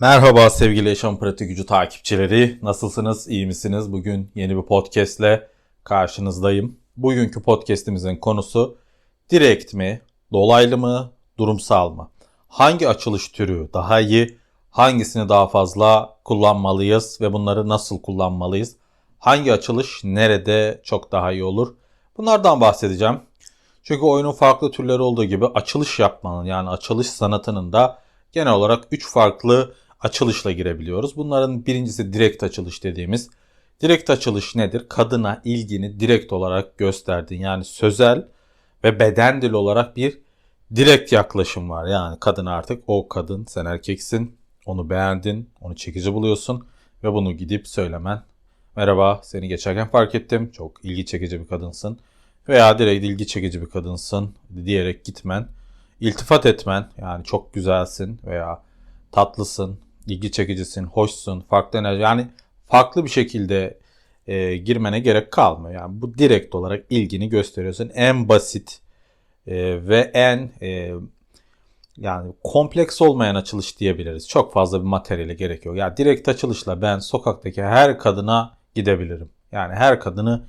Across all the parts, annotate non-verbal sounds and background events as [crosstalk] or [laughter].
Merhaba sevgili Yaşam Pratik Gücü takipçileri. Nasılsınız? İyi misiniz? Bugün yeni bir podcastle karşınızdayım. Bugünkü podcastimizin konusu direkt mi, dolaylı mı, durumsal mı? Hangi açılış türü daha iyi? Hangisini daha fazla kullanmalıyız ve bunları nasıl kullanmalıyız? Hangi açılış nerede çok daha iyi olur? Bunlardan bahsedeceğim. Çünkü oyunun farklı türleri olduğu gibi açılış yapmanın yani açılış sanatının da genel olarak 3 farklı açılışla girebiliyoruz. Bunların birincisi direkt açılış dediğimiz. Direkt açılış nedir? Kadına ilgini direkt olarak gösterdiğin yani sözel ve beden dili olarak bir direkt yaklaşım var. Yani kadın artık o kadın sen erkeksin onu beğendin onu çekici buluyorsun ve bunu gidip söylemen. Merhaba seni geçerken fark ettim çok ilgi çekici bir kadınsın veya direkt ilgi çekici bir kadınsın diyerek gitmen. İltifat etmen yani çok güzelsin veya tatlısın, ilgi çekicisin, hoşsun, farklı enerji yani farklı bir şekilde e, girmene gerek kalmıyor. Yani bu direkt olarak ilgini gösteriyorsun. En basit e, ve en e, yani kompleks olmayan açılış diyebiliriz. Çok fazla bir materyale gerek yok. Yani direkt açılışla ben sokaktaki her kadına gidebilirim. Yani her kadını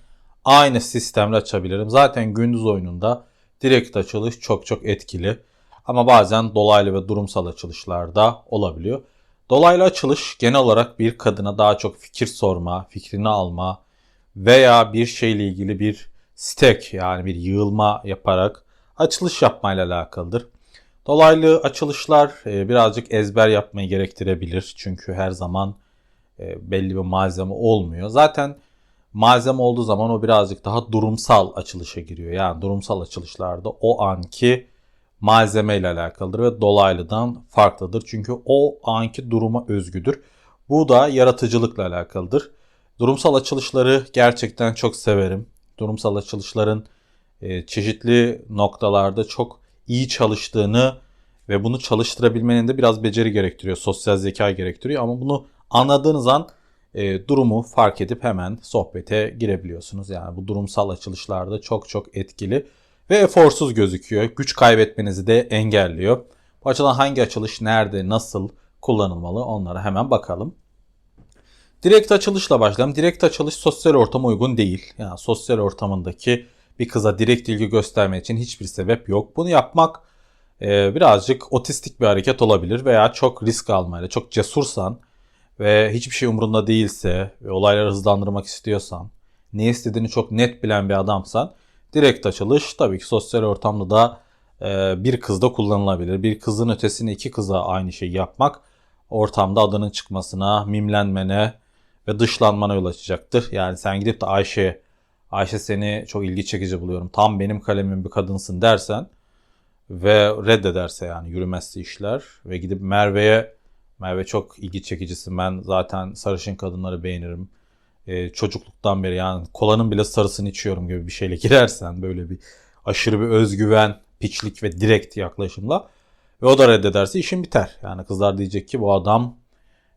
aynı sistemle açabilirim. Zaten gündüz oyununda direkt açılış çok çok etkili. Ama bazen dolaylı ve durumsal açılışlar da olabiliyor. Dolaylı açılış genel olarak bir kadına daha çok fikir sorma, fikrini alma veya bir şeyle ilgili bir stek yani bir yığılma yaparak açılış yapmayla alakalıdır. Dolaylı açılışlar e, birazcık ezber yapmayı gerektirebilir. Çünkü her zaman e, belli bir malzeme olmuyor. Zaten malzeme olduğu zaman o birazcık daha durumsal açılışa giriyor. Yani durumsal açılışlarda o anki malzeme ile alakalıdır ve dolaylıdan farklıdır. Çünkü o anki duruma özgüdür. Bu da yaratıcılıkla alakalıdır. Durumsal açılışları gerçekten çok severim. Durumsal açılışların e, çeşitli noktalarda çok iyi çalıştığını ve bunu çalıştırabilmenin de biraz beceri gerektiriyor. Sosyal zeka gerektiriyor ama bunu anladığınız an e, durumu fark edip hemen sohbete girebiliyorsunuz. Yani bu durumsal açılışlarda çok çok etkili ve eforsuz gözüküyor. Güç kaybetmenizi de engelliyor. Bu açıdan hangi açılış nerede, nasıl kullanılmalı onlara hemen bakalım. Direkt açılışla başlayalım. Direkt açılış sosyal ortama uygun değil. Yani sosyal ortamındaki bir kıza direkt ilgi göstermek için hiçbir sebep yok. Bunu yapmak e, birazcık otistik bir hareket olabilir veya çok risk almayla, çok cesursan ve hiçbir şey umurunda değilse ve olayları hızlandırmak istiyorsan, ne istediğini çok net bilen bir adamsan direkt açılış tabii ki sosyal ortamda da e, bir kızda kullanılabilir. Bir kızın ötesine iki kıza aynı şeyi yapmak ortamda adının çıkmasına, mimlenmene ve dışlanmana yol açacaktır. Yani sen gidip de Ayşe, Ayşe seni çok ilgi çekici buluyorum. Tam benim kalemim bir kadınsın dersen ve reddederse yani yürümezse işler ve gidip Merve'ye Merve çok ilgi çekicisin. Ben zaten sarışın kadınları beğenirim. Ee, çocukluktan beri yani kolanın bile sarısını içiyorum gibi bir şeyle [laughs] girersen böyle bir aşırı bir özgüven, piçlik ve direkt yaklaşımla ve o da reddederse işin biter. Yani kızlar diyecek ki bu adam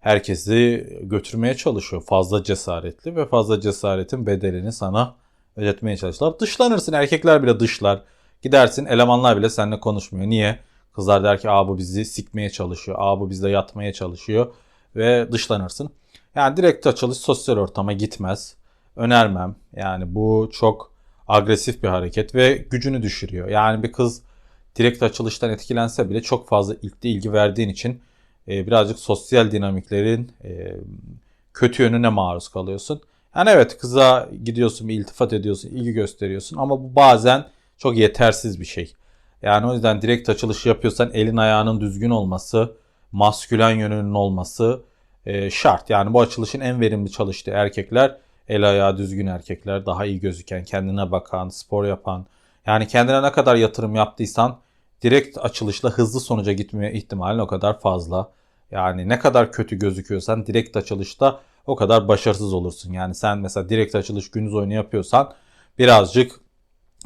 herkesi götürmeye çalışıyor. Fazla cesaretli ve fazla cesaretin bedelini sana ödetmeye çalışırlar. Dışlanırsın. Erkekler bile dışlar. Gidersin elemanlar bile seninle konuşmuyor. Niye? Kızlar der ki aa bu bizi sikmeye çalışıyor. Aa bu bizle yatmaya çalışıyor. Ve dışlanırsın. Yani direkt açılış sosyal ortama gitmez. Önermem. Yani bu çok agresif bir hareket ve gücünü düşürüyor. Yani bir kız direkt açılıştan etkilense bile çok fazla ilkte ilgi verdiğin için e, birazcık sosyal dinamiklerin e, kötü yönüne maruz kalıyorsun. Yani evet kıza gidiyorsun bir iltifat ediyorsun, ilgi gösteriyorsun ama bu bazen çok yetersiz bir şey. Yani o yüzden direkt açılış yapıyorsan elin ayağının düzgün olması, maskülen yönünün olması e, şart. Yani bu açılışın en verimli çalıştığı erkekler el ayağı düzgün erkekler, daha iyi gözüken, kendine bakan, spor yapan. Yani kendine ne kadar yatırım yaptıysan direkt açılışla hızlı sonuca gitme ihtimalin o kadar fazla. Yani ne kadar kötü gözüküyorsan direkt açılışta o kadar başarısız olursun. Yani sen mesela direkt açılış gündüz oyunu yapıyorsan birazcık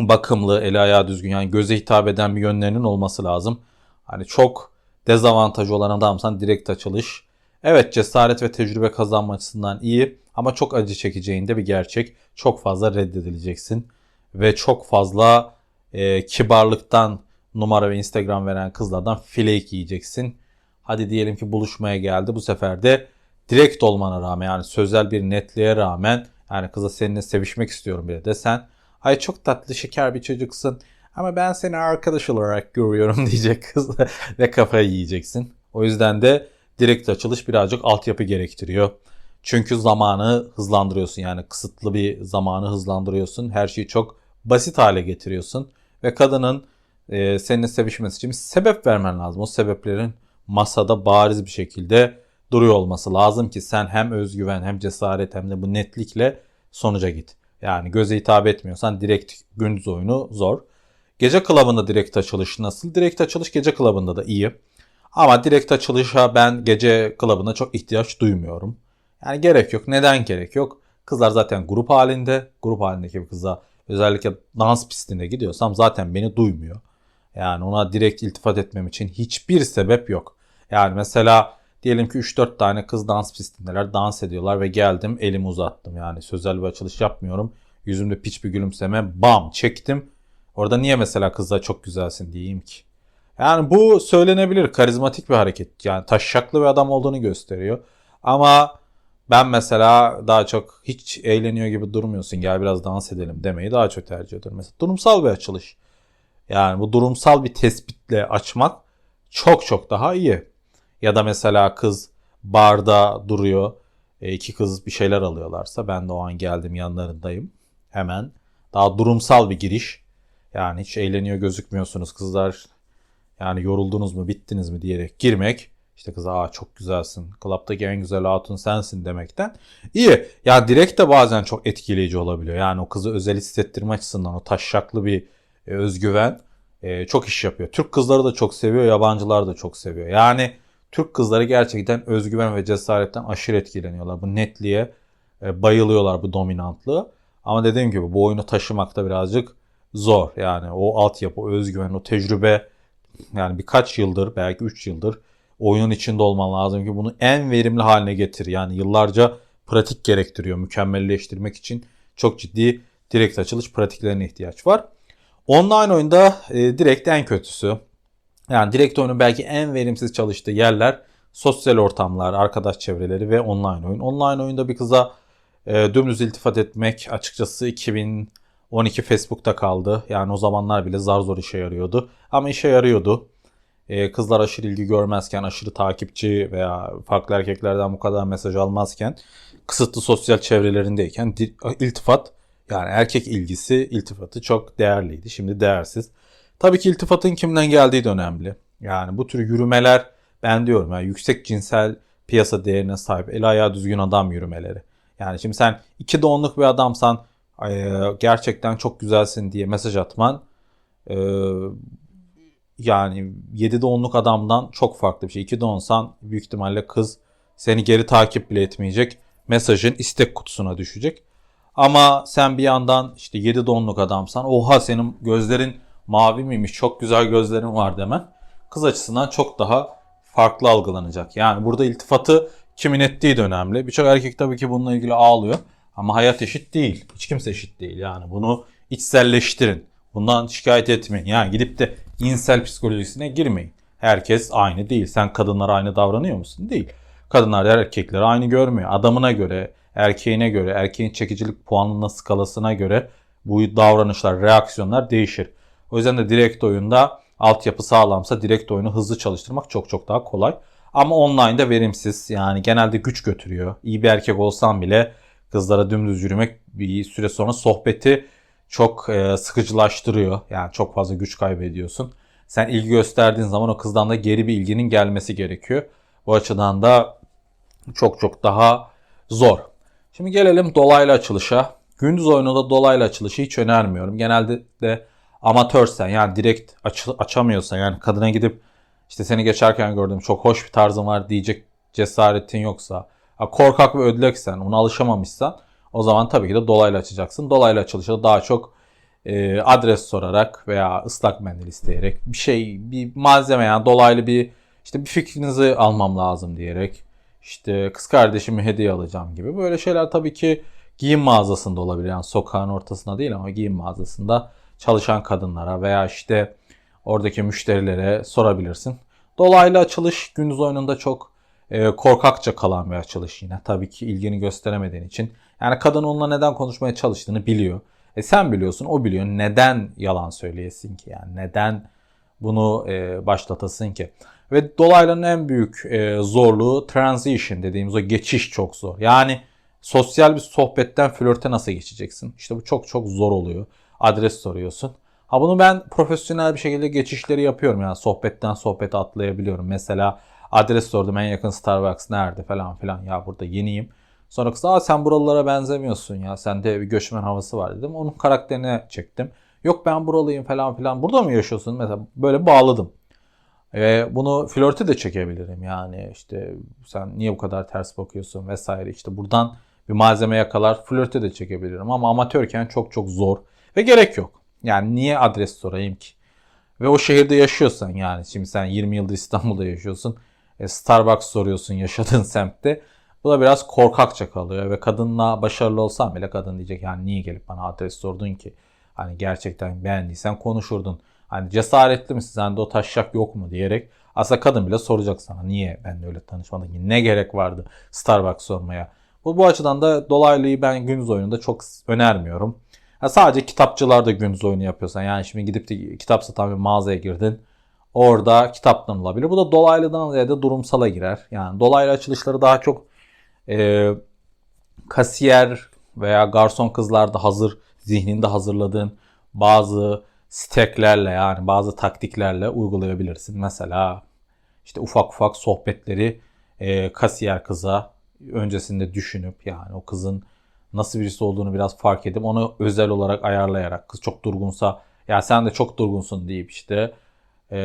bakımlı, eli ayağı düzgün yani göze hitap eden bir yönlerinin olması lazım. Hani çok dezavantajı olan adamsan direkt açılış. Evet cesaret ve tecrübe kazanma açısından iyi ama çok acı çekeceğinde bir gerçek. Çok fazla reddedileceksin ve çok fazla e, kibarlıktan numara ve Instagram veren kızlardan flake yiyeceksin. Hadi diyelim ki buluşmaya geldi. Bu sefer de direkt olmana rağmen yani sözel bir netliğe rağmen yani kıza seninle sevişmek istiyorum bile desen ay çok tatlı şeker bir çocuksun ama ben seni arkadaş olarak görüyorum [laughs] diyecek kız ve kafayı yiyeceksin. O yüzden de direkt açılış birazcık altyapı gerektiriyor. Çünkü zamanı hızlandırıyorsun yani kısıtlı bir zamanı hızlandırıyorsun. Her şeyi çok basit hale getiriyorsun ve kadının e, seninle sevişmesi için bir sebep vermen lazım. O sebeplerin masada bariz bir şekilde duruyor olması lazım ki sen hem özgüven hem cesaret hem de bu netlikle sonuca git. Yani göze hitap etmiyorsan direkt gündüz oyunu zor. Gece klubunda direkt açılış nasıl? Direkt açılış gece klubunda da iyi. Ama direkt açılışa ben gece klubuna çok ihtiyaç duymuyorum. Yani gerek yok. Neden gerek yok? Kızlar zaten grup halinde. Grup halindeki bir kıza özellikle dans pistine gidiyorsam zaten beni duymuyor. Yani ona direkt iltifat etmem için hiçbir sebep yok. Yani mesela diyelim ki 3-4 tane kız dans pistindeler, dans ediyorlar ve geldim elimi uzattım. Yani sözel bir açılış yapmıyorum. Yüzümde piç bir gülümseme bam çektim. Orada niye mesela kızlar çok güzelsin diyeyim ki? Yani bu söylenebilir karizmatik bir hareket. Yani taşşaklı bir adam olduğunu gösteriyor. Ama ben mesela daha çok hiç eğleniyor gibi durmuyorsun gel biraz dans edelim demeyi daha çok tercih ediyorum. Mesela durumsal bir açılış. Yani bu durumsal bir tespitle açmak çok çok daha iyi. Ya da mesela kız barda duruyor. E, iki kız bir şeyler alıyorlarsa ben de o an geldim yanlarındayım. Hemen daha durumsal bir giriş. Yani hiç eğleniyor gözükmüyorsunuz kızlar. Yani yoruldunuz mu bittiniz mi diyerek girmek. İşte kız aa çok güzelsin. Club'daki en güzel hatun sensin demekten. İyi. Ya direkt de bazen çok etkileyici olabiliyor. Yani o kızı özel hissettirme açısından o taşşaklı bir e, özgüven e, çok iş yapıyor. Türk kızları da çok seviyor, yabancılar da çok seviyor. Yani Türk kızları gerçekten özgüven ve cesaretten aşırı etkileniyorlar. Bu netliğe e, bayılıyorlar bu dominantlığı. Ama dediğim gibi bu oyunu taşımakta birazcık zor. Yani o altyapı, o özgüven, o tecrübe yani birkaç yıldır belki 3 yıldır oyunun içinde olman lazım ki bunu en verimli haline getir. Yani yıllarca pratik gerektiriyor mükemmelleştirmek için çok ciddi direkt açılış pratiklerine ihtiyaç var. Online oyunda e, direkt en kötüsü. Yani direkt oyunun belki en verimsiz çalıştığı yerler sosyal ortamlar, arkadaş çevreleri ve online oyun. Online oyunda bir kıza e, dümdüz iltifat etmek açıkçası 2012 Facebook'ta kaldı. Yani o zamanlar bile zar zor işe yarıyordu. Ama işe yarıyordu. E, kızlar aşırı ilgi görmezken, aşırı takipçi veya farklı erkeklerden bu kadar mesaj almazken, kısıtlı sosyal çevrelerindeyken iltifat yani erkek ilgisi, iltifatı çok değerliydi. Şimdi değersiz. Tabii ki iltifatın kimden geldiği de önemli. Yani bu tür yürümeler ben diyorum yani yüksek cinsel piyasa değerine sahip el ayağı düzgün adam yürümeleri. Yani şimdi sen iki donluk bir adamsan gerçekten çok güzelsin diye mesaj atman yani 7'de 10'luk adamdan çok farklı bir şey. 2'de 10'san büyük ihtimalle kız seni geri takip bile etmeyecek. Mesajın istek kutusuna düşecek. Ama sen bir yandan işte 7'de 10'luk adamsan oha senin gözlerin mavi miymiş çok güzel gözlerin var demen kız açısından çok daha farklı algılanacak. Yani burada iltifatı kimin ettiği de önemli. Birçok erkek tabii ki bununla ilgili ağlıyor. Ama hayat eşit değil. Hiç kimse eşit değil. Yani bunu içselleştirin. Bundan şikayet etmeyin. Yani gidip de insel psikolojisine girmeyin. Herkes aynı değil. Sen kadınlara aynı davranıyor musun? Değil. Kadınlar erkekleri aynı görmüyor. Adamına göre, erkeğine göre, erkeğin çekicilik puanına skalasına göre bu davranışlar, reaksiyonlar değişir. O yüzden de direkt oyunda altyapı sağlamsa direkt oyunu hızlı çalıştırmak çok çok daha kolay. Ama online'da verimsiz. Yani genelde güç götürüyor. İyi bir erkek olsan bile kızlara dümdüz yürümek bir süre sonra sohbeti çok e, sıkıcılaştırıyor. Yani çok fazla güç kaybediyorsun. Sen ilgi gösterdiğin zaman o kızdan da geri bir ilginin gelmesi gerekiyor. Bu açıdan da çok çok daha zor. Şimdi gelelim dolaylı açılışa. Gündüz oyununda dolaylı açılışı hiç önermiyorum. Genelde de amatörsen yani direkt aç, açamıyorsan yani kadına gidip işte seni geçerken gördüm çok hoş bir tarzın var diyecek cesaretin yoksa korkak ve ödleksen ona alışamamışsan o zaman tabii ki de dolaylı açacaksın. Dolaylı açılışta daha çok e, adres sorarak veya ıslak mendil isteyerek bir şey bir malzeme yani dolaylı bir işte bir fikrinizi almam lazım diyerek işte kız kardeşimi hediye alacağım gibi böyle şeyler tabii ki giyim mağazasında olabilir. Yani sokağın ortasında değil ama giyim mağazasında çalışan kadınlara veya işte oradaki müşterilere sorabilirsin. Dolaylı açılış gündüz oyununda çok korkakça kalan bir açılış yine. Tabii ki ilgini gösteremediğin için. Yani kadın onunla neden konuşmaya çalıştığını biliyor. E sen biliyorsun, o biliyor. Neden yalan söyleyesin ki? Yani neden bunu e, başlatasın ki? Ve dolayların en büyük e, zorluğu transition dediğimiz o geçiş çok zor. Yani sosyal bir sohbetten flörte nasıl geçeceksin? İşte bu çok çok zor oluyor. Adres soruyorsun. Ha bunu ben profesyonel bir şekilde geçişleri yapıyorum. Yani sohbetten sohbete atlayabiliyorum. Mesela adres sordum en yakın Starbucks nerede falan filan. Ya burada yeniyim. Sonra kız aa sen buralara benzemiyorsun ya. Sende bir göçmen havası var dedim. Onun karakterine çektim. Yok ben buralıyım falan filan. Burada mı yaşıyorsun? Mesela böyle bağladım. Ve bunu flörte de çekebilirim. Yani işte sen niye bu kadar ters bakıyorsun vesaire. İşte buradan bir malzeme yakalar flörte de çekebilirim. Ama amatörken çok çok zor. Ve gerek yok. Yani niye adres sorayım ki? Ve o şehirde yaşıyorsan yani şimdi sen 20 yıldır İstanbul'da yaşıyorsun. E, Starbucks soruyorsun yaşadığın [laughs] semtte. Bu da biraz korkakça kalıyor ve kadınla başarılı olsan bile kadın diyecek yani niye gelip bana adres sordun ki? Hani gerçekten beğendiysen konuşurdun. Hani cesaretli misin? Sende o taşak yok mu diyerek aslında kadın bile soracak sana. Niye ben öyle tanışmadın ki? Ne gerek vardı Starbucks sormaya? Bu, bu açıdan da dolaylıyı ben gündüz oyununda çok önermiyorum. Ha, sadece kitapçılarda gündüz oyunu yapıyorsan yani şimdi gidip de kitap satan bir mağazaya girdin. Orada kitaptan olabilir. Bu da dolaylıdan ziyade durumsala girer. Yani dolaylı açılışları daha çok e, kasiyer veya garson kızlarda hazır zihninde hazırladığın bazı steklerle yani bazı taktiklerle uygulayabilirsin. Mesela işte ufak ufak sohbetleri e, kasiyer kıza öncesinde düşünüp yani o kızın nasıl birisi olduğunu biraz fark edip onu özel olarak ayarlayarak kız çok durgunsa ya sen de çok durgunsun deyip işte e,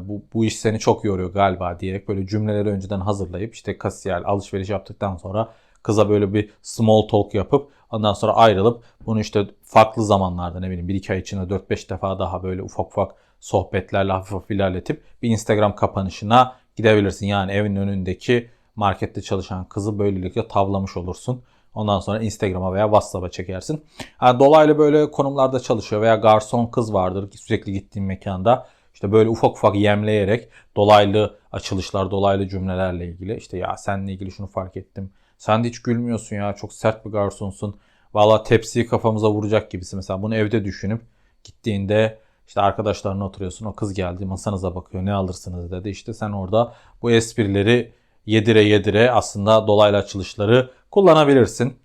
bu, bu iş seni çok yoruyor galiba diyerek böyle cümleleri önceden hazırlayıp işte kasiyer alışveriş yaptıktan sonra kıza böyle bir small talk yapıp ondan sonra ayrılıp bunu işte farklı zamanlarda ne bileyim bir iki ay içinde 4-5 defa daha böyle ufak ufak sohbetlerle hafif hafif ilerletip bir Instagram kapanışına gidebilirsin. Yani evin önündeki markette çalışan kızı böylelikle tavlamış olursun. Ondan sonra Instagram'a veya WhatsApp'a çekersin. Yani dolaylı böyle konumlarda çalışıyor veya garson kız vardır sürekli gittiğin mekanda. İşte böyle ufak ufak yemleyerek dolaylı açılışlar, dolaylı cümlelerle ilgili. İşte ya seninle ilgili şunu fark ettim. Sen de hiç gülmüyorsun ya çok sert bir garsonsun. Valla tepsiyi kafamıza vuracak gibisin. Mesela bunu evde düşünüp gittiğinde işte arkadaşlarına oturuyorsun. O kız geldi masanıza bakıyor ne alırsınız dedi. İşte sen orada bu esprileri yedire yedire aslında dolaylı açılışları kullanabilirsin.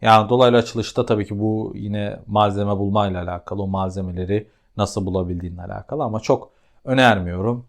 Yani dolaylı açılışta tabii ki bu yine malzeme bulmayla alakalı. O malzemeleri nasıl bulabildiğinle alakalı ama çok önermiyorum.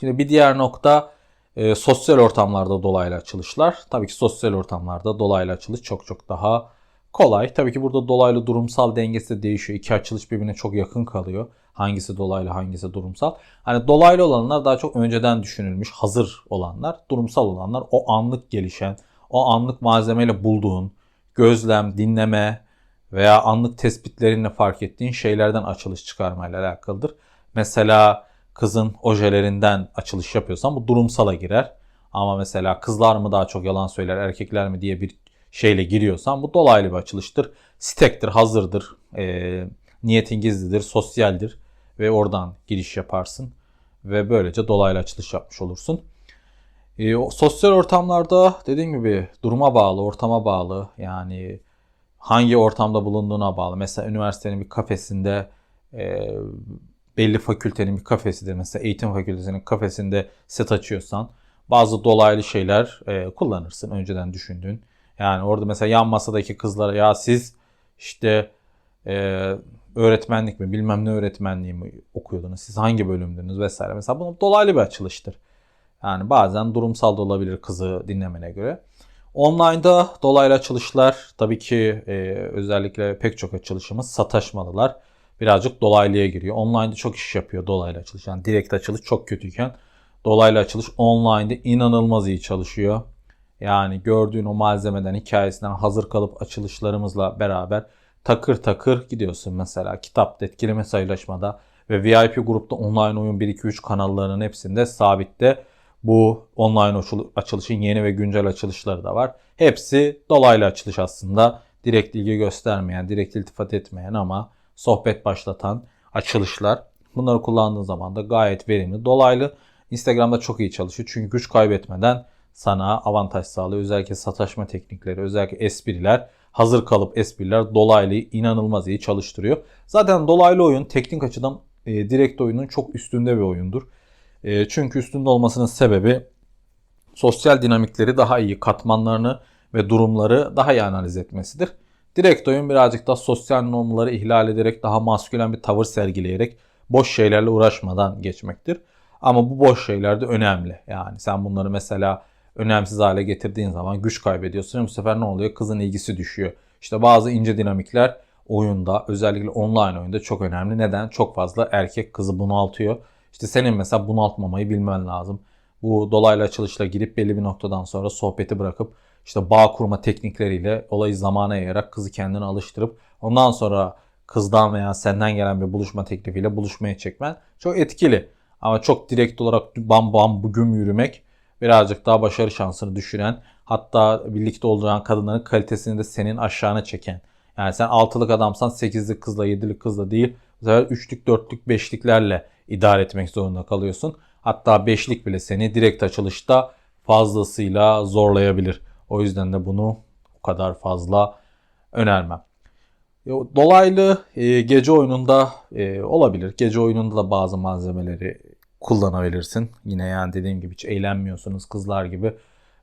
Şimdi bir diğer nokta e, sosyal ortamlarda dolaylı açılışlar. Tabii ki sosyal ortamlarda dolaylı açılış çok çok daha kolay. Tabii ki burada dolaylı durumsal dengesi de değişiyor. İki açılış birbirine çok yakın kalıyor. Hangisi dolaylı hangisi durumsal. Hani dolaylı olanlar daha çok önceden düşünülmüş hazır olanlar. Durumsal olanlar o anlık gelişen, o anlık malzemeyle bulduğun, gözlem, dinleme veya anlık tespitlerinle fark ettiğin şeylerden açılış çıkarmayla alakalıdır. Mesela kızın ojelerinden açılış yapıyorsan bu durumsala girer. Ama mesela kızlar mı daha çok yalan söyler, erkekler mi diye bir şeyle giriyorsan bu dolaylı bir açılıştır. Stektir, hazırdır, e, niyetin gizlidir, sosyaldir ve oradan giriş yaparsın ve böylece dolaylı açılış yapmış olursun. E, sosyal ortamlarda dediğim gibi duruma bağlı, ortama bağlı yani hangi ortamda bulunduğuna bağlı. Mesela üniversitenin bir kafesinde e, belli fakültenin bir kafesidir. Mesela eğitim fakültesinin kafesinde set açıyorsan bazı dolaylı şeyler e, kullanırsın önceden düşündüğün. Yani orada mesela yan masadaki kızlara ya siz işte e, öğretmenlik mi bilmem ne öğretmenliği mi okuyordunuz siz hangi bölümdünüz vesaire. Mesela bu dolaylı bir açılıştır. Yani bazen durumsal da olabilir kızı dinlemene göre. Online'da dolaylı açılışlar tabii ki e, özellikle pek çok açılışımız sataşmalılar. Birazcık dolaylıya giriyor. Online'da çok iş yapıyor dolaylı açılış. Yani direkt açılış çok kötüyken dolaylı açılış online'da inanılmaz iyi çalışıyor. Yani gördüğün o malzemeden, hikayesinden hazır kalıp açılışlarımızla beraber takır takır gidiyorsun mesela kitapta etkili mesajlaşmada ve VIP grupta online oyun 1-2-3 kanallarının hepsinde sabitte bu online açılışın yeni ve güncel açılışları da var. Hepsi dolaylı açılış aslında. Direkt ilgi göstermeyen, direkt iltifat etmeyen ama sohbet başlatan açılışlar. Bunları kullandığın zaman da gayet verimli. Dolaylı Instagram'da çok iyi çalışıyor. Çünkü güç kaybetmeden sana avantaj sağlıyor. Özellikle sataşma teknikleri, özellikle espriler, hazır kalıp espriler dolaylı inanılmaz iyi çalıştırıyor. Zaten dolaylı oyun teknik açıdan e, direkt oyunun çok üstünde bir oyundur. E, çünkü üstünde olmasının sebebi sosyal dinamikleri daha iyi, katmanlarını ve durumları daha iyi analiz etmesidir. Direkt oyun birazcık daha sosyal normları ihlal ederek daha maskülen bir tavır sergileyerek boş şeylerle uğraşmadan geçmektir. Ama bu boş şeyler de önemli. Yani sen bunları mesela önemsiz hale getirdiğin zaman güç kaybediyorsun. Bu sefer ne oluyor? Kızın ilgisi düşüyor. İşte bazı ince dinamikler oyunda özellikle online oyunda çok önemli. Neden? Çok fazla erkek kızı bunaltıyor. İşte senin mesela bunaltmamayı bilmen lazım. Bu dolaylı açılışla girip belli bir noktadan sonra sohbeti bırakıp işte bağ kurma teknikleriyle olayı zamana yayarak kızı kendine alıştırıp ondan sonra kızdan veya senden gelen bir buluşma teklifiyle buluşmaya çekmen çok etkili. Ama çok direkt olarak bam bam bugün yürümek birazcık daha başarı şansını düşüren hatta birlikte olduğun kadınların kalitesini de senin aşağına çeken. Yani sen altılık adamsan sekizlik kızla yedilik kızla değil bu sefer üçlük dörtlük beşliklerle idare etmek zorunda kalıyorsun. Hatta beşlik bile seni direkt açılışta fazlasıyla zorlayabilir. O yüzden de bunu o kadar fazla önermem. Dolaylı e, gece oyununda e, olabilir. Gece oyununda da bazı malzemeleri kullanabilirsin. Yine yani dediğim gibi hiç eğlenmiyorsunuz kızlar gibi.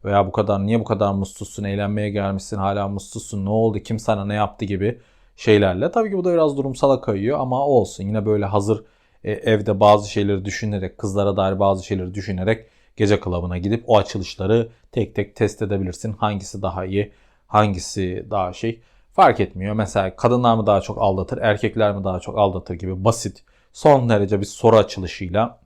Veya bu kadar niye bu kadar mutsuzsun, eğlenmeye gelmişsin, hala mutsuzsun, ne oldu, kim sana ne yaptı gibi şeylerle. Tabii ki bu da biraz durumsala kayıyor ama olsun. Yine böyle hazır e, evde bazı şeyleri düşünerek, kızlara dair bazı şeyleri düşünerek gece klubuna gidip o açılışları tek tek test edebilirsin. Hangisi daha iyi, hangisi daha şey fark etmiyor. Mesela kadınlar mı daha çok aldatır, erkekler mi daha çok aldatır gibi basit son derece bir soru açılışıyla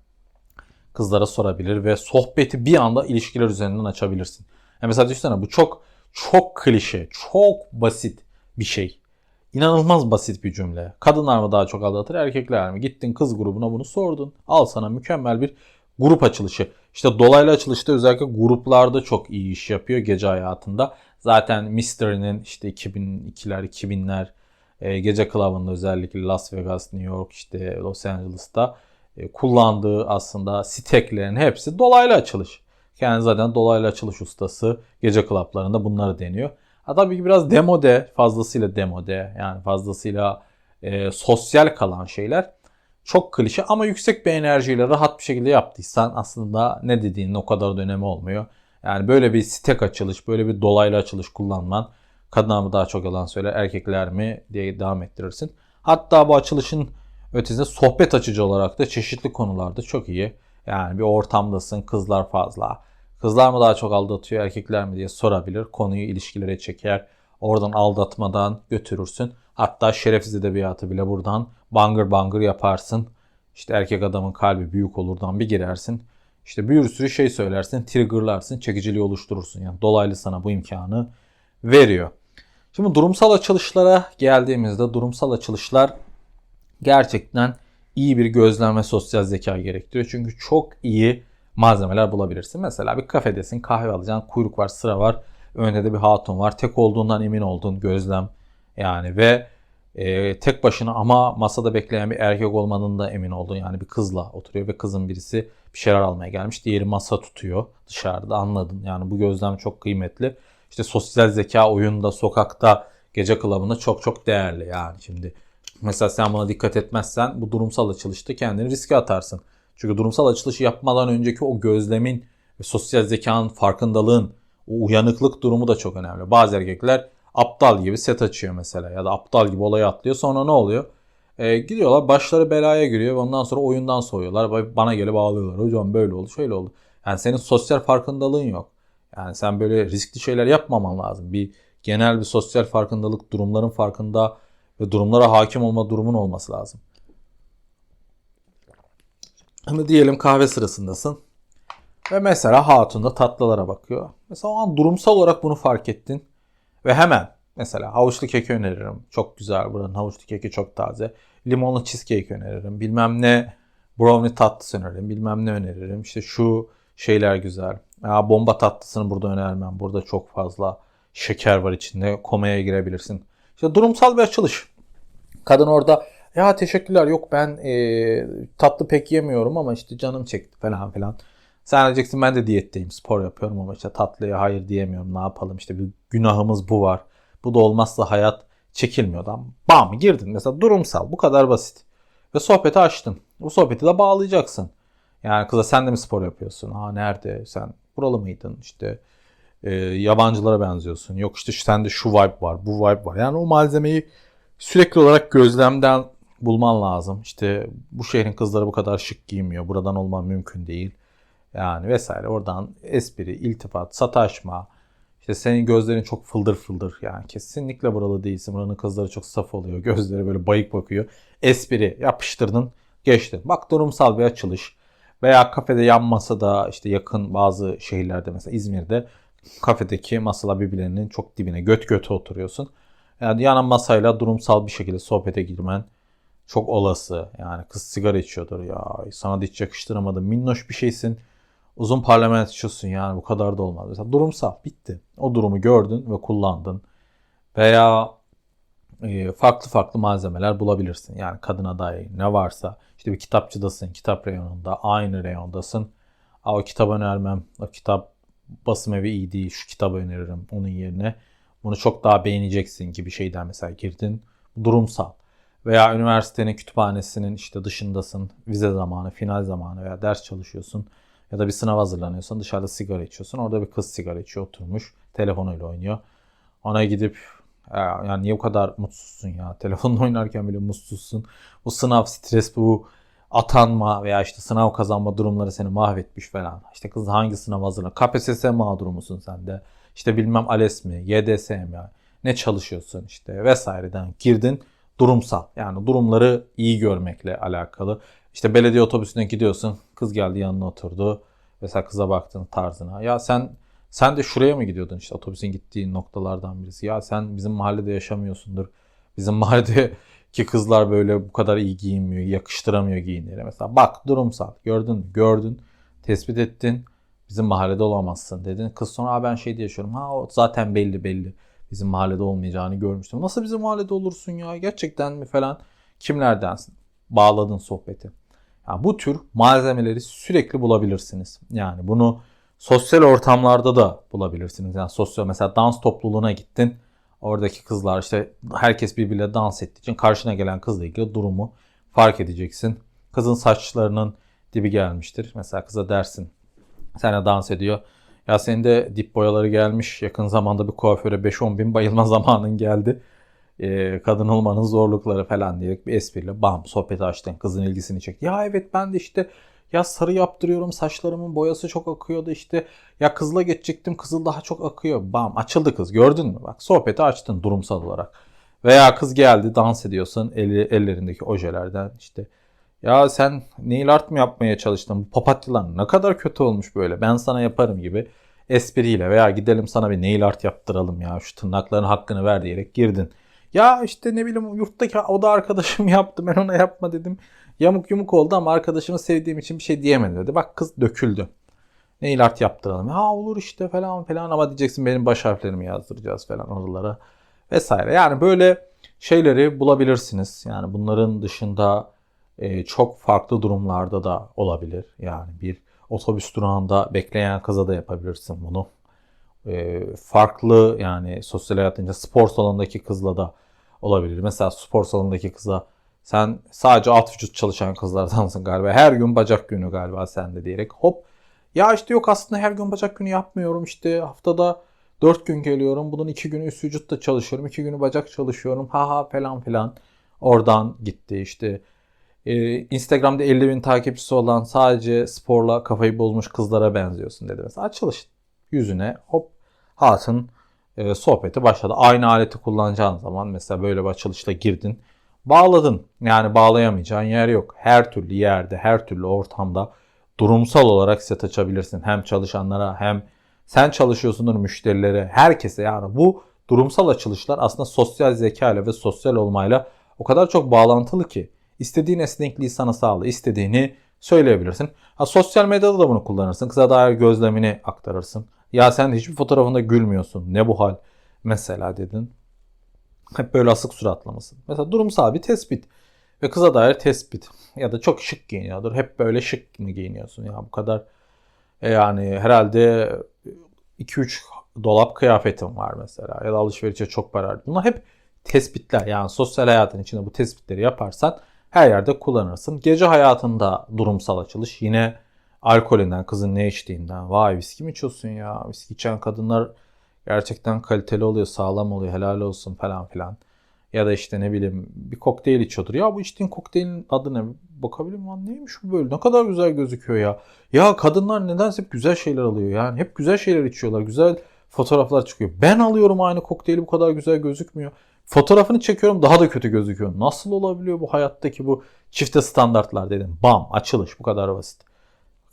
kızlara sorabilir ve sohbeti bir anda ilişkiler üzerinden açabilirsin. Yani mesela düşünsene bu çok çok klişe, çok basit bir şey. İnanılmaz basit bir cümle. Kadınlar mı daha çok aldatır, erkekler mi? Gittin kız grubuna bunu sordun. Al sana mükemmel bir grup açılışı. İşte dolaylı açılışta özellikle gruplarda çok iyi iş yapıyor gece hayatında. Zaten Mystery'nin işte 2002'ler, 2000'ler e, gece klubunda özellikle Las Vegas, New York, işte Los Angeles'ta e, kullandığı aslında steklerin hepsi dolaylı açılış. Kendi zaten dolaylı açılış ustası gece klaplarında bunları deniyor. Ha, tabii ki biraz demode, fazlasıyla demode yani fazlasıyla e, sosyal kalan şeyler çok klişe ama yüksek bir enerjiyle rahat bir şekilde yaptıysan aslında ne dediğinin o kadar da önemi olmuyor. Yani böyle bir stek açılış, böyle bir dolaylı açılış kullanman kadınlar mı daha çok yalan söyler, erkekler mi diye devam ettirirsin. Hatta bu açılışın ötesinde sohbet açıcı olarak da çeşitli konularda çok iyi. Yani bir ortamdasın, kızlar fazla. Kızlar mı daha çok aldatıyor, erkekler mi diye sorabilir. Konuyu ilişkilere çeker. Oradan aldatmadan götürürsün. Hatta şerefsiz edebiyatı bile buradan bangır bangır yaparsın. İşte erkek adamın kalbi büyük olurdan bir girersin. İşte bir sürü şey söylersin, triggerlarsın, çekiciliği oluşturursun. Yani dolaylı sana bu imkanı veriyor. Şimdi durumsal açılışlara geldiğimizde durumsal açılışlar gerçekten iyi bir gözlem ve sosyal zeka gerektiriyor. Çünkü çok iyi malzemeler bulabilirsin. Mesela bir kafedesin, kahve alacaksın, kuyruk var, sıra var. Önünde de bir hatun var. Tek olduğundan emin olduğun gözlem yani ve e, tek başına ama masada bekleyen bir erkek olmadığını da emin oldun. Yani bir kızla oturuyor ve kızın birisi bir şeyler almaya gelmiş. Diğeri masa tutuyor dışarıda anladın. Yani bu gözlem çok kıymetli. İşte sosyal zeka oyunda, sokakta, gece klubunda çok çok değerli. Yani şimdi mesela sen buna dikkat etmezsen bu durumsal açılışta kendini riske atarsın. Çünkü durumsal açılışı yapmadan önceki o gözlemin ve sosyal zekanın farkındalığın, o uyanıklık durumu da çok önemli. Bazı erkekler aptal gibi set açıyor mesela ya da aptal gibi olayı atlıyor. Sonra ne oluyor? E, gidiyorlar başları belaya giriyor ve ondan sonra oyundan soğuyorlar. Bana gelip ağlıyorlar. Hocam böyle oldu şöyle oldu. Yani senin sosyal farkındalığın yok. Yani sen böyle riskli şeyler yapmaman lazım. Bir genel bir sosyal farkındalık, durumların farkında ve durumlara hakim olma durumun olması lazım. Hani diyelim kahve sırasındasın. Ve mesela hatun da tatlılara bakıyor. Mesela o an durumsal olarak bunu fark ettin. Ve hemen mesela havuçlu keki öneririm. Çok güzel buranın havuçlu keki çok taze. Limonlu cheesecake öneririm. Bilmem ne brownie tatlısı öneririm. Bilmem ne öneririm. İşte şu şeyler güzel. Ya bomba tatlısını burada önermem. Burada çok fazla şeker var içinde. Komaya girebilirsin. İşte durumsal bir açılış. Kadın orada Ya teşekkürler yok ben e, tatlı pek yemiyorum ama işte canım çekti falan filan. Sen diyeceksin ben de diyetteyim spor yapıyorum ama işte tatlıya hayır diyemiyorum ne yapalım işte bir günahımız bu var. Bu da olmazsa hayat çekilmiyor. Adam bam girdin mesela durumsal bu kadar basit. Ve sohbeti açtın. Bu sohbeti de bağlayacaksın. Yani kıza sen de mi spor yapıyorsun? Ha nerede? Sen buralı mıydın? İşte e, yabancılara benziyorsun. Yok işte sende şu vibe var, bu vibe var. Yani o malzemeyi sürekli olarak gözlemden bulman lazım. İşte bu şehrin kızları bu kadar şık giymiyor. Buradan olman mümkün değil. Yani vesaire. Oradan espri, iltifat, sataşma. İşte senin gözlerin çok fıldır fıldır. Yani kesinlikle buralı değilsin. Buranın kızları çok saf oluyor. [laughs] Gözleri böyle bayık bakıyor. Espri yapıştırdın, geçtin. Bak durumsal bir açılış. Veya kafede yan masada işte yakın bazı şehirlerde mesela İzmir'de kafedeki masalar birbirlerinin çok dibine göt göte oturuyorsun. Yani yana masayla durumsal bir şekilde sohbete girmen çok olası. Yani kız sigara içiyordur ya sana da hiç yakıştıramadım. Minnoş bir şeysin. Uzun parlament içiyorsun yani bu kadar da olmaz. Mesela durumsal bitti. O durumu gördün ve kullandın. Veya e, farklı farklı malzemeler bulabilirsin. Yani kadına dair ne varsa. işte bir kitapçıdasın, kitap reyonunda, aynı reyondasın. Aa, o kitabı önermem, o kitap basım evi iyi değil, şu kitabı öneririm onun yerine. Bunu çok daha beğeneceksin gibi şeyden mesela girdin. Durumsal. Veya üniversitenin kütüphanesinin işte dışındasın, vize zamanı, final zamanı veya ders çalışıyorsun. Ya da bir sınav hazırlanıyorsun, dışarıda sigara içiyorsun. Orada bir kız sigara içiyor, oturmuş, telefonuyla oynuyor. Ona gidip ya, yani niye bu kadar mutsuzsun ya? [laughs] Telefonla oynarken bile mutsuzsun. Bu sınav stres, bu atanma veya işte sınav kazanma durumları seni mahvetmiş falan. İşte kız hangi sınav hazırlan? KPSS mağduru musun sen de? İşte bilmem ALES mi, YDS mi ya? Ne çalışıyorsun işte vesaireden girdin. Durumsal yani durumları iyi görmekle alakalı. İşte belediye otobüsüne gidiyorsun. Kız geldi yanına oturdu. Mesela kıza baktın tarzına. Ya sen sen de şuraya mı gidiyordun işte otobüsün gittiği noktalardan birisi. Ya sen bizim mahallede yaşamıyorsundur. Bizim [laughs] mahalledeki kızlar böyle bu kadar iyi giyinmiyor, yakıştıramıyor giyinleri. Mesela bak durumsal. Gördün? Gördün. Tespit ettin. Bizim mahallede olamazsın dedin. Kız sonra ben şey diye yaşıyorum. Ha o zaten belli belli. Bizim mahallede olmayacağını görmüştüm. Nasıl bizim mahallede olursun ya? Gerçekten mi falan? Kimlerdensin? Bağladın sohbeti. Yani bu tür malzemeleri sürekli bulabilirsiniz. Yani bunu sosyal ortamlarda da bulabilirsiniz. Yani sosyal mesela dans topluluğuna gittin. Oradaki kızlar işte herkes birbiriyle dans ettiği için karşına gelen kızla ilgili durumu fark edeceksin. Kızın saçlarının dibi gelmiştir. Mesela kıza dersin. Seninle dans ediyor. Ya senin de dip boyaları gelmiş. Yakın zamanda bir kuaföre 5-10 bin bayılma [laughs] zamanın geldi. Ee, kadın olmanın zorlukları falan diyerek bir espriyle bam sohbeti açtın. Kızın ilgisini çekti. Ya evet ben de işte ya sarı yaptırıyorum saçlarımın boyası çok akıyordu işte. Ya kızla geçecektim kızıl daha çok akıyor. Bam açıldı kız gördün mü? Bak sohbeti açtın durumsal olarak. Veya kız geldi dans ediyorsun eli, ellerindeki ojelerden işte. Ya sen nail art mı yapmaya çalıştın? Bu papatyalar ne kadar kötü olmuş böyle. Ben sana yaparım gibi espriyle veya gidelim sana bir nail art yaptıralım ya şu tırnakların hakkını ver diyerek girdin. Ya işte ne bileyim yurttaki o da arkadaşım [laughs] yaptı ben ona yapma dedim. Yamuk yumuk oldu ama arkadaşımı sevdiğim için bir şey diyemedi dedi. Bak kız döküldü. Nail art yaptıralım. Ya olur işte falan falan ama diyeceksin benim baş harflerimi yazdıracağız falan oralara vesaire. Yani böyle şeyleri bulabilirsiniz. Yani bunların dışında e, çok farklı durumlarda da olabilir. Yani bir otobüs durağında bekleyen kıza da yapabilirsin bunu. E, farklı yani sosyal hayatınca spor salonundaki kızla da olabilir. Mesela spor salonundaki kıza sen sadece alt vücut çalışan kızlardansın galiba. Her gün bacak günü galiba sende diyerek hop. Ya işte yok aslında her gün bacak günü yapmıyorum. İşte haftada 4 gün geliyorum. Bunun 2 günü üst vücutta çalışıyorum. 2 günü bacak çalışıyorum. Ha ha falan filan. Oradan gitti işte. Ee, Instagram'da 50 bin takipçisi olan sadece sporla kafayı bozmuş kızlara benziyorsun dedi. Mesela açılış yüzüne hop hatın e, sohbeti başladı. Aynı aleti kullanacağın zaman mesela böyle bir açılışla girdin. Bağladın. Yani bağlayamayacağın yer yok. Her türlü yerde, her türlü ortamda durumsal olarak set açabilirsin. Hem çalışanlara hem sen çalışıyorsundur müşterilere, herkese yani bu durumsal açılışlar aslında sosyal zeka ile ve sosyal olmayla o kadar çok bağlantılı ki istediğin esnekliği sana sağla, istediğini söyleyebilirsin. Ha, sosyal medyada da bunu kullanırsın. Kısa dair gözlemini aktarırsın. Ya sen hiçbir fotoğrafında gülmüyorsun. Ne bu hal? Mesela dedin. Hep böyle asık suratlı mısın? Mesela durumsal bir tespit. Ve kıza dair tespit. Ya da çok şık giyiniyordur. Hep böyle şık mı giyiniyorsun ya bu kadar. E yani herhalde 2-3 dolap kıyafetim var mesela. Ya da alışverişe çok para harcadım. Bunlar hep tespitler. Yani sosyal hayatın içinde bu tespitleri yaparsan her yerde kullanırsın. Gece hayatında durumsal açılış. Yine alkolünden, kızın ne içtiğinden. Vay viski mi içiyorsun ya? Viski içen kadınlar gerçekten kaliteli oluyor, sağlam oluyor, helal olsun falan filan. Ya da işte ne bileyim bir kokteyl içiyordur. Ya bu içtiğin kokteylin adı ne? Bakabilir miyim? Neymiş bu böyle? Ne kadar güzel gözüküyor ya. Ya kadınlar nedense hep güzel şeyler alıyor. Yani hep güzel şeyler içiyorlar. Güzel fotoğraflar çıkıyor. Ben alıyorum aynı kokteyli bu kadar güzel gözükmüyor. Fotoğrafını çekiyorum daha da kötü gözüküyor. Nasıl olabiliyor bu hayattaki bu çifte standartlar dedim. Bam açılış bu kadar basit.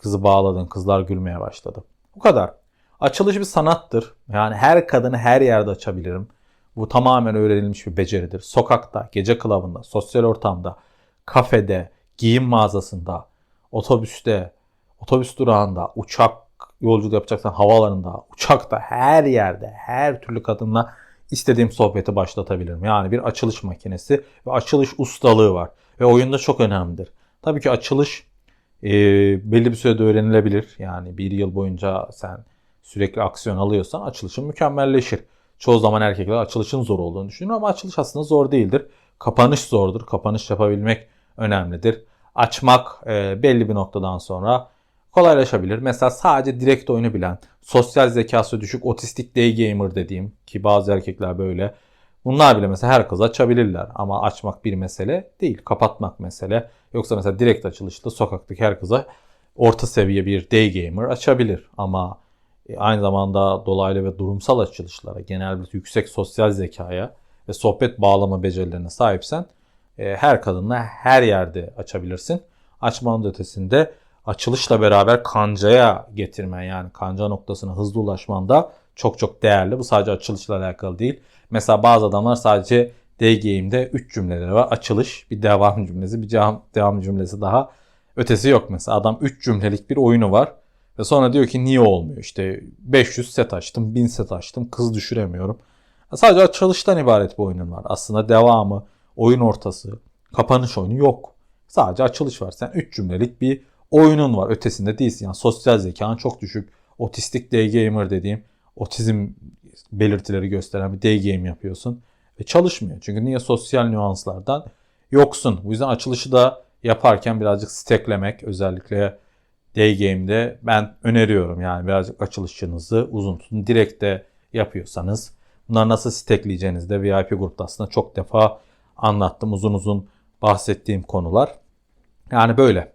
Kızı bağladın kızlar gülmeye başladı. Bu kadar. Açılış bir sanattır. Yani her kadını her yerde açabilirim. Bu tamamen öğrenilmiş bir beceridir. Sokakta, gece klubunda, sosyal ortamda, kafede, giyim mağazasında, otobüste, otobüs durağında, uçak yolculuk yapacaksan havalarında, uçakta, her yerde, her türlü kadınla istediğim sohbeti başlatabilirim. Yani bir açılış makinesi ve açılış ustalığı var. Ve oyunda çok önemlidir. Tabii ki açılış e, belli bir sürede öğrenilebilir. Yani bir yıl boyunca sen sürekli aksiyon alıyorsan açılışın mükemmelleşir. Çoğu zaman erkekler açılışın zor olduğunu düşünür ama açılış aslında zor değildir. Kapanış zordur. Kapanış yapabilmek önemlidir. Açmak e, belli bir noktadan sonra kolaylaşabilir. Mesela sadece direkt oyunu bilen, sosyal zekası düşük, otistik day gamer dediğim ki bazı erkekler böyle. Bunlar bile mesela her kız açabilirler ama açmak bir mesele değil, kapatmak mesele. Yoksa mesela direkt açılışta sokaktaki her kıza orta seviye bir day gamer açabilir ama e, aynı zamanda dolaylı ve durumsal açılışlara, genel bir yüksek sosyal zekaya ve sohbet bağlama becerilerine sahipsen e, her kadınla her yerde açabilirsin. Açmanın ötesinde açılışla beraber kancaya getirmen yani kanca noktasına hızlı ulaşman da çok çok değerli. Bu sadece açılışla alakalı değil. Mesela bazı adamlar sadece day game'de 3 cümleleri var. Açılış, bir devam cümlesi, bir devam, devam cümlesi daha. Ötesi yok mesela. Adam 3 cümlelik bir oyunu var. Ve sonra diyor ki niye olmuyor? İşte 500 set açtım, 1000 set açtım, kız düşüremiyorum. Sadece açılıştan ibaret bir oyunun var. Aslında devamı, oyun ortası, kapanış oyunu yok. Sadece açılış var. Sen 3 cümlelik bir oyunun var. Ötesinde değilsin. Yani sosyal zekan çok düşük. Otistik day gamer dediğim otizm belirtileri gösteren bir day game yapıyorsun. Ve çalışmıyor. Çünkü niye sosyal nüanslardan yoksun. Bu yüzden açılışı da yaparken birazcık steklemek özellikle day game'de ben öneriyorum. Yani birazcık açılışınızı uzun tutun. Direkt de yapıyorsanız bunları nasıl stekleyeceğinizi de VIP grupta aslında çok defa anlattım. Uzun uzun bahsettiğim konular. Yani böyle.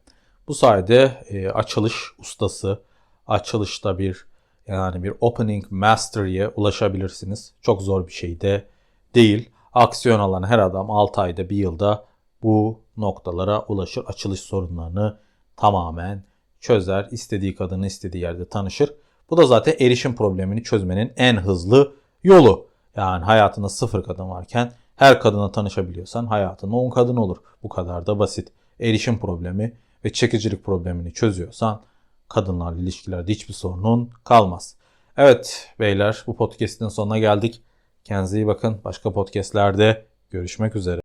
Bu sayede e, açılış ustası, açılışta bir yani bir opening mastery'e ulaşabilirsiniz. Çok zor bir şey de değil. Aksiyon alan her adam 6 ayda bir yılda bu noktalara ulaşır. Açılış sorunlarını tamamen çözer. istediği kadını istediği yerde tanışır. Bu da zaten erişim problemini çözmenin en hızlı yolu. Yani hayatında sıfır kadın varken her kadına tanışabiliyorsan hayatında 10 kadın olur. Bu kadar da basit. Erişim problemi ve çekicilik problemini çözüyorsan kadınlarla ilişkilerde hiçbir sorunun kalmaz. Evet beyler bu podcast'in sonuna geldik. Kendinize iyi bakın. Başka podcast'lerde görüşmek üzere.